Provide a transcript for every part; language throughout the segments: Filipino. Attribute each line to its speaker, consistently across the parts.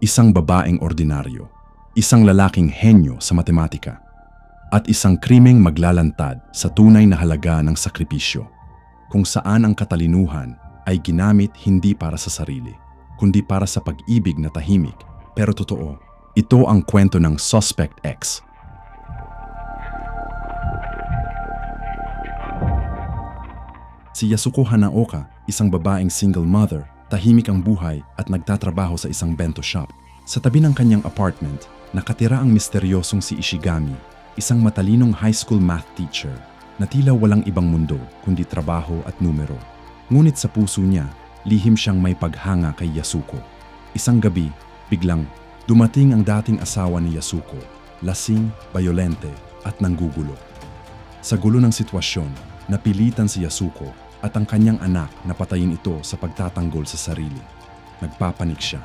Speaker 1: isang babaeng ordinaryo, isang lalaking henyo sa matematika, at isang krimeng maglalantad sa tunay na halaga ng sakripisyo, kung saan ang katalinuhan ay ginamit hindi para sa sarili, kundi para sa pag-ibig na tahimik, pero totoo. Ito ang kwento ng Suspect X, Si Yasuko Hanaoka, isang babaeng single mother, tahimik ang buhay at nagtatrabaho sa isang bento shop. Sa tabi ng kanyang apartment, nakatira ang misteryosong si Ishigami, isang matalinong high school math teacher na tila walang ibang mundo kundi trabaho at numero. Ngunit sa puso niya, lihim siyang may paghanga kay Yasuko. Isang gabi, biglang dumating ang dating asawa ni Yasuko, lasing, bayolente at nanggugulo. Sa gulo ng sitwasyon, napilitan si Yasuko at ang kanyang anak na patayin ito sa pagtatanggol sa sarili. Nagpapanik siya.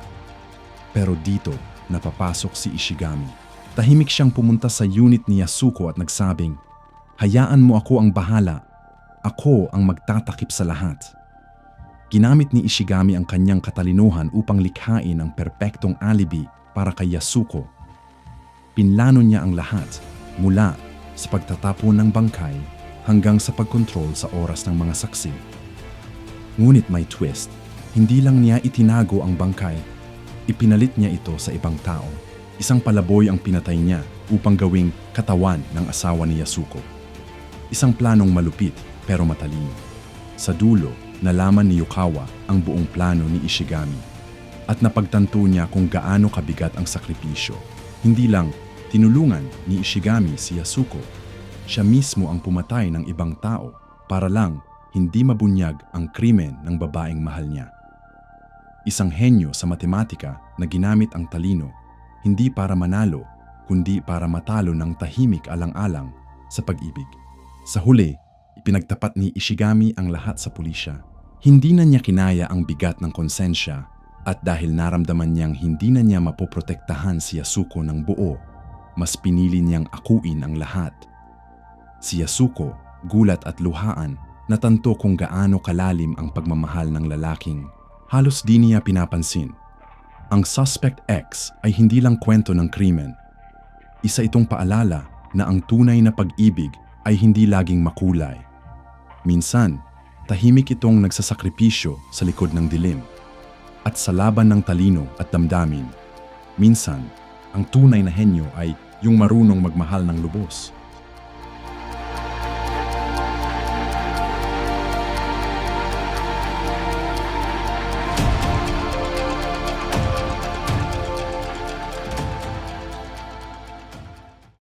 Speaker 1: Pero dito, napapasok si Ishigami. Tahimik siyang pumunta sa unit ni Yasuko at nagsabing, Hayaan mo ako ang bahala. Ako ang magtatakip sa lahat. Ginamit ni Ishigami ang kanyang katalinuhan upang likhain ang perpektong alibi para kay Yasuko. Pinlano niya ang lahat mula sa pagtatapon ng bangkay hanggang sa pagkontrol sa oras ng mga saksi. Ngunit may twist. Hindi lang niya itinago ang bangkay, ipinalit niya ito sa ibang tao. Isang palaboy ang pinatay niya upang gawing katawan ng asawa ni Yasuko. Isang planong malupit pero matalino. Sa dulo, nalaman ni Yukawa ang buong plano ni Ishigami at napagtanto niya kung gaano kabigat ang sakripisyo. Hindi lang tinulungan ni Ishigami si Yasuko siya mismo ang pumatay ng ibang tao para lang hindi mabunyag ang krimen ng babaeng mahal niya. Isang henyo sa matematika na ginamit ang talino hindi para manalo kundi para matalo ng tahimik alang-alang sa pag-ibig. Sa huli, ipinagtapat ni Ishigami ang lahat sa pulisya. Hindi na niya kinaya ang bigat ng konsensya at dahil naramdaman niyang hindi na niya mapoprotektahan si Yasuko ng buo, mas pinili niyang akuin ang lahat Si Yasuko, gulat at luhaan, natanto kung gaano kalalim ang pagmamahal ng lalaking. Halos di niya pinapansin. Ang Suspect X ay hindi lang kwento ng krimen. Isa itong paalala na ang tunay na pag-ibig ay hindi laging makulay. Minsan, tahimik itong nagsasakripisyo sa likod ng dilim. At sa laban ng talino at damdamin, minsan, ang tunay na henyo ay yung marunong magmahal ng lubos.